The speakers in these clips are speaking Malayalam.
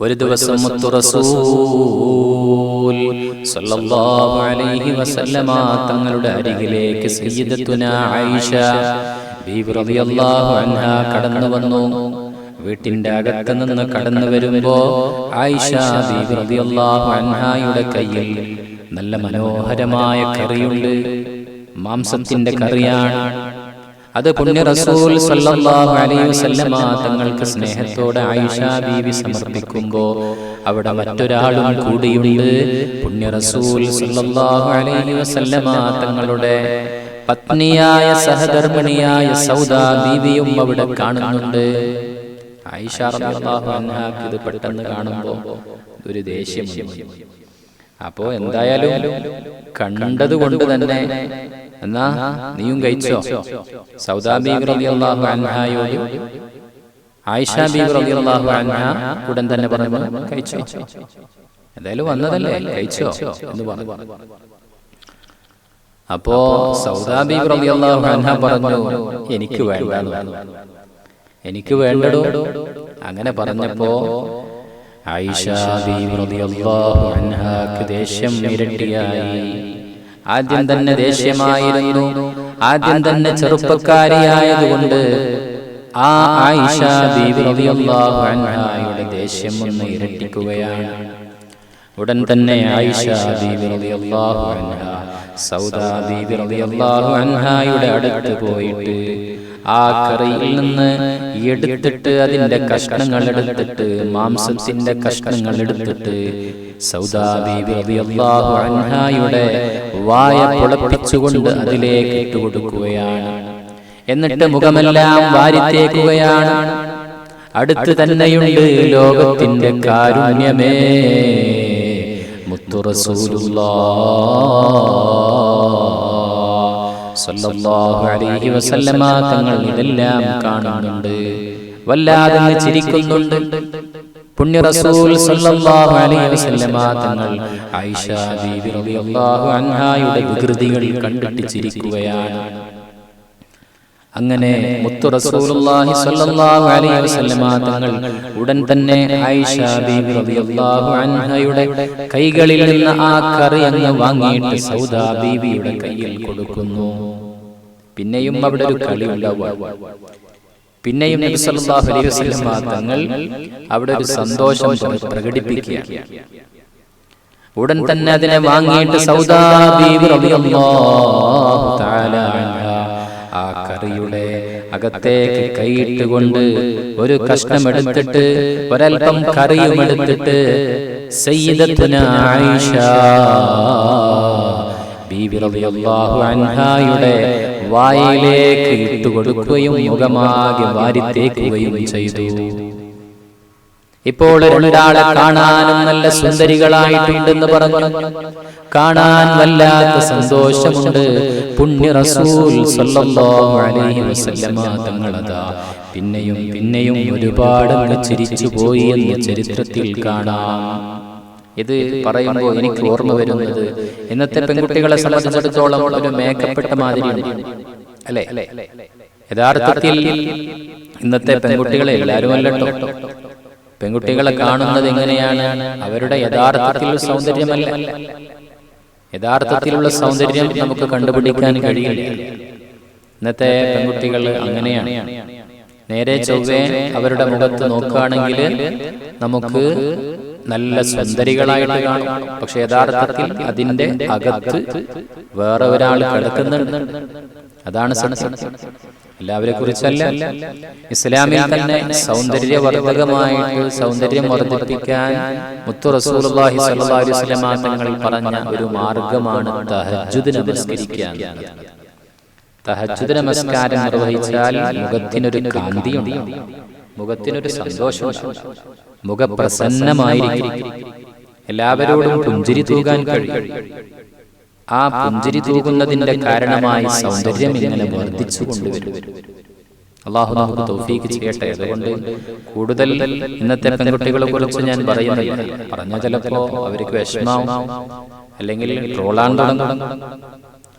ഒരു ദിവസം തങ്ങളുടെ അരികിലേക്ക് കടന്നു വന്നു. വീട്ടിന്റെ അകത്ത് നിന്ന് കടന്നു വരുമ്പോ ആയിഷ അൻഹായുടെ കയ്യിൽ നല്ല മനോഹരമായ കറിയുണ്ട്. മാംസത്തിന്റെ കറിയാണ് അത് പുണ്യ റസൂൽ സല്ലല്ലാഹു അലൈഹി വസല്ലമ തങ്ങൾക്ക് സ്നേഹത്തോടെ ആയിഷ ബീവി സമർപ്പിക്കുമ്പോ അവിടെ മറ്റൊരാളും കൂടിയുണ്ട്. പുണ്യ റസൂൽ സല്ലല്ലാഹു അലൈഹി വസല്ലമ തങ്ങളുടെ പത്നിയായ സഹധർമ്മിണിയായ സൗദ ബീവിയും അവിടെ കാണുന്നുണ്ട്. ആയിഷ റളിയല്ലാഹു അൻഹാക്ക് ഇത് പെട്ടെന്ന് കാണുമ്പോ ഒരു ദേഷ്യം അപ്പോ എന്തായാലും കണ്ടതുകൊണ്ട് തന്നെ എന്നാ നീയും കഴിച്ചോ? സൗദാബി റളിയല്ലാഹു അൻഹായോട് ആയിഷ ബീബി റളിയല്ലാഹു അൻഹ ഉടൻ തന്നെ പറഞ്ഞു കഴിച്ചോ? എന്തായാലും വന്നതല്ലേ? കഴിച്ചോ? എന്ന് പറഞ്ഞു. അപ്പോ സൗദാബി റളിയല്ലാഹു അൻഹ പറഞ്ഞു എനിക്ക് വേണ്ട. എനിക്ക് വേണ്ടടോ? അങ്ങനെ പറഞ്ഞപ്പോ അൻഹാക്ക് ദേഷ്യം ഇരട്ടിയായി. ആദ്യം തന്നെ ദേഷ്യമായിരുന്നു. ആദ്യം തന്നെ ചെറുപ്പക്കാരിയായതുകൊണ്ട് ആ ആയിഷ അൻഹായുടെ ദേഷ്യം ഒന്ന് ഇരട്ടിക്കുകയാണ്. ഉടൻ തന്നെ ആയിഷ സൗദാ അൻഹായുടെ അടുത്ത് പോയിട്ട് ആ കറിയിൽ നിന്ന് എടുത്തിട്ട് അതിന്റെ കഷ്ണങ്ങൾ എടുത്തിട്ട് മാംസത്തിന്റെ കഷ്ണങ്ങൾ എടുത്തിട്ട് സൗദാബിയുടെ വായ പുളപ്പിച്ചുകൊണ്ട് അതിലേക്ക് ഇട്ടുകൊടുക്കുകയാണ് എന്നിട്ട് മുഖമെല്ലാം വാരിത്തേക്കുകയാണ് അടുത്ത് തന്നെയുണ്ട് ലോകത്തിന്റെ കാരുണ്യമേ. മുത്തു സല്ലല്ലാഹു അലൈഹി വസല്ലമ തങ്ങൾ ഇതെല്ലാം കാണുന്നുണ്ട്. വല്ലാതെ ചിരിക്കുന്നുണ്ട്. പുണ്യ റസൂൽ സല്ലല്ലാഹു അലൈഹി വസല്ലമ തങ്ങൾ ആയിഷ ബീബി റളിയല്ലാഹു അൻഹായുടെ വികൃതികൾ കണ്ടിട്ട് ചിരിക്കുകയാണ് അങ്ങനെ മുത്തു റസൂലുള്ളാഹി സ്വല്ലല്ലാഹു അലൈഹി വസല്ലമ തങ്ങൾ ഉടൻ തന്നെ ആയിഷ ബീബി റളിയല്ലാഹു അൻഹയുടെ കൈകളിൽ നിന്ന് ആ കറി അങ്ങ് വാങ്ങിയിട്ട് സൗദാ ബീവിയുടെ കയ്യിൽ കൊടുക്കുന്നു. പിന്നെയും അവിടെ ഒരു കളി ഉണ്ടാവുക. പിന്നെയും നബി സല്ലല്ലാഹു അലൈഹി വസല്ലമ തങ്ങൾ അവിടെ ഒരു സന്തോഷം പ്ര- പ്രകടിപ്പിക്കുകയാണ് ഉടൻ തന്നെ അതിനെ വാങ്ങിയിട്ട് സൗദാ ബീബി റളിയല്ലാഹു തആല കറിയുടെ അകത്തേക്ക് കൈയിട്ടുകൊണ്ട് ഒരു കഷ്ണം എടുത്തിട്ട് ഒരൽപ്പം കറിയും എടുത്തിട്ട് ആയിഷ വായിലേക്ക് ഇട്ടുകൊടുക്കുകയും മുഖമാകെ വാരിത്തേക്കുകയും ചെയ്തു. ഇപ്പോൾ ഒരാളെ കാണാനും നല്ല സുന്ദരികളായിട്ടുണ്ടെന്ന് പറഞ്ഞു. കാണാൻ വല്ലാത്ത സന്തോഷമുണ്ട്. പുണ്യ റസൂൽ തങ്ങളതാ. പിന്നെയും പിന്നെയും ഒരുപാട് ചിരിച്ചു പോയി എന്ന് ചരിത്രത്തിൽ കാണാം. ഇത് പറയുമ്പോൾ എനിക്ക് ഓർമ്മ വരുന്നത് ഇന്നത്തെ പെൺകുട്ടികളെ സംബന്ധിച്ചിടത്തോളം ഒരു മേക്കപ്പെട്ട മാതിരിയാണ്. അല്ലേ? യഥാർത്ഥത്തിൽ ഇന്നത്തെ പെൺകുട്ടികളെ എല്ലാവരും അല്ലട്ടോ. പെൺകുട്ടികളെ കാണുന്നത് എങ്ങനെയാണ്? അവരുടെ യഥാർത്ഥത്തിലുള്ള സൗന്ദര്യമല്ല? യഥാർത്ഥത്തിലുള്ള സൗന്ദര്യം നമുക്ക് കണ്ടുപിടിക്കാൻ കഴിയില്ല. ഇന്നത്തെ പെൺകുട്ടികൾ അങ്ങനെയാണ്. നേരെ ചൊവ്വേ അവരുടെ മുഖത്ത് നോക്കുകയാണെങ്കിൽ നമുക്ക് നല്ല സുന്ദരികളായിട്ട് കാണും. പക്ഷെ യഥാർത്ഥത്തിൽ അതിന്റെ അകത്ത് വേറെ ഒരാൾ കിടക്കുന്നുണ്ട്. അതാണ് സത്യം. എല്ലാവരെ കുറിച്ചല്ല ഇസ്ലാമിൽ തന്നെ സൗന്ദര്യവർദ്ധകമായിട്ട് സൗന്ദര്യം വർദ്ധിപ്പിക്കാൻ മുത്തു അലൈഹി വസല്ലമ തങ്ങൾ പറഞ്ഞ ഒരു മാർഗമാണ് തഹജ്ജുദ് നമസ്കരിക്കാൻ തഹജ്ജുദ് നമസ്കാരം നിർവഹിച്ചാൽ മുഖത്തിനൊരു കാന്തിയുണ്ട്. മുഖത്തിനൊരു സന്തോഷമുണ്ട്. മുഖപ്രസന്നമായിരിക്കും. എല്ലാവരോടും പുഞ്ചിരി തൂകാൻ കഴിയും. ആ പുഞ്ചിരി തൂകുന്നതിന്റെ കാരണമായി സൗന്ദര്യം ഇങ്ങനെ വർദ്ധിച്ചു കൊണ്ടുവരും അള്ളാഹു നമുക്ക് തൗഫീക്ക് ചെയ്യട്ടെ. അതുകൊണ്ട് കൂടുതൽ ഇന്നത്തെ പെൺകുട്ടികളെ കുറിച്ച് ഞാൻ പറയുന്നില്ല. പറഞ്ഞ ചിലപ്പോ അവർക്ക് വിഷമാവും. അല്ലെങ്കിൽ ട്രോളാൻ തുടങ്ങും.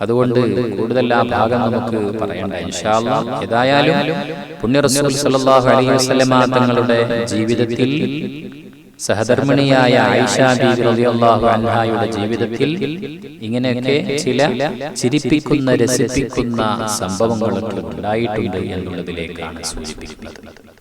അതുകൊണ്ട് കൂടുതൽ ആ ഭാഗം നമുക്ക് പറയണ്ട ഇൻഷാല്ല ഏതായാലും പുണ്യ റസൂൽ സല്ലല്ലാഹു അലൈഹി വസല്ലമ തങ്ങളുടെ ജീവിതത്തിൽ സഹധർമ്മിണിയായ ആയിഷ ബീബി റളിയല്ലാഹു അൻഹായുടെ ജീവിതത്തിൽ ഇങ്ങനെയൊക്കെ ചില ചിരിപ്പിക്കുന്ന രസിപ്പിക്കുന്ന സംഭവങ്ങളൊക്കെ ഉണ്ടായിട്ടുണ്ട് എന്നുള്ളതിലേക്കാണ് സൂചിപ്പിക്കുന്നത്.